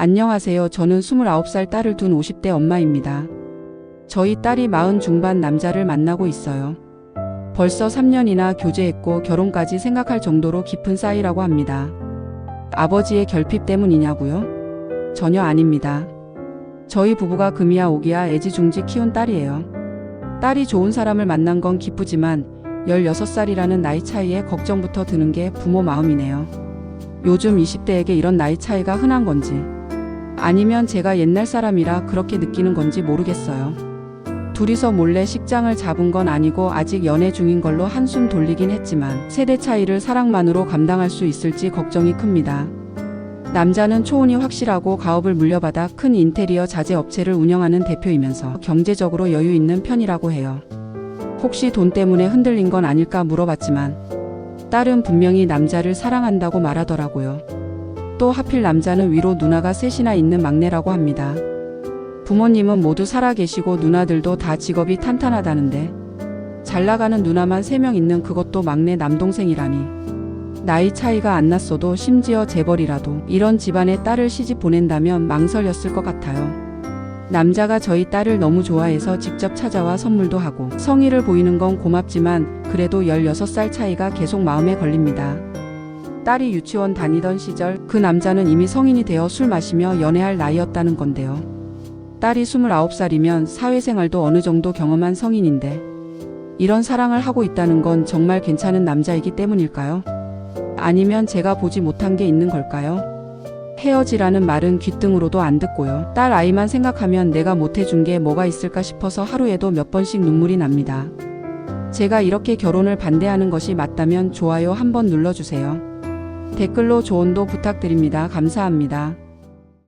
안녕하세요. 저는 29살 딸을 둔 50대 엄마입니다. 저희 딸이 40 중반 남자를 만나고 있어요. 벌써 3년이나 교제했고 결혼까지 생각할 정도로 깊은 사이라고 합니다. 아버지의 결핍 때문이냐고요? 전혀 아닙니다. 저희 부부가 금이야 오기야 애지중지 키운 딸이에요. 딸이 좋은 사람을 만난 건 기쁘지만 16살이라는 나이 차이에 걱정부터 드는 게 부모 마음이네요. 요즘 20대에게 이런 나이 차이가 흔한 건지 아니면 제가 옛날 사람이라 그렇게 느끼는 건지 모르겠어요. 둘이서 몰래 식장을 잡은 건 아니고 아직 연애 중인 걸로 한숨 돌리긴 했지만 세대 차이를 사랑만으로 감당할 수 있을지 걱정이 큽니다. 남자는 초혼이 확실하고 가업을 물려받아 큰 인테리어 자재 업체를 운영하는 대표이면서 경제적으로 여유 있는 편이라고 해요. 혹시 돈 때문에 흔들린 건 아닐까 물어봤지만 딸은 분명히 남자를 사랑한다고 말하더라고요. 또 하필 남자는 위로 누나가 셋이나 있는 막내라고 합니다. 부모님은 모두 살아 계시고 누나들도 다 직업이 탄탄하다는데 잘 나가는 누나만 3명 있는 그것도 막내 남동생이라니. 나이 차이가 안 났어도 심지어 재벌이라도 이런 집안에 딸을 시집 보낸다면 망설였을 것 같아요. 남자가 저희 딸을 너무 좋아해서 직접 찾아와 선물도 하고 성의를 보이는 건 고맙지만 그래도 16살 차이가 계속 마음에 걸립니다. 딸이 유치원 다니던 시절 그 남자는 이미 성인이 되어 술 마시며 연애할 나이였다는 건데요. 딸이 29살이면 사회생활도 어느 정도 경험한 성인인데 이런 사랑을 하고 있다는 건 정말 괜찮은 남자이기 때문일까요? 아니면 제가 보지 못한 게 있는 걸까요? 헤어지라는 말은 귓등으로도 안 듣고요. 딸 아이만 생각하면 내가 못해준 게 뭐가 있을까 싶어서 하루에도 몇 번씩 눈물이 납니다. 제가 이렇게 결혼을 반대하는 것이 맞다면 좋아요 한번 눌러주세요. 댓글로 조언도 부탁드립니다. 감사합니다.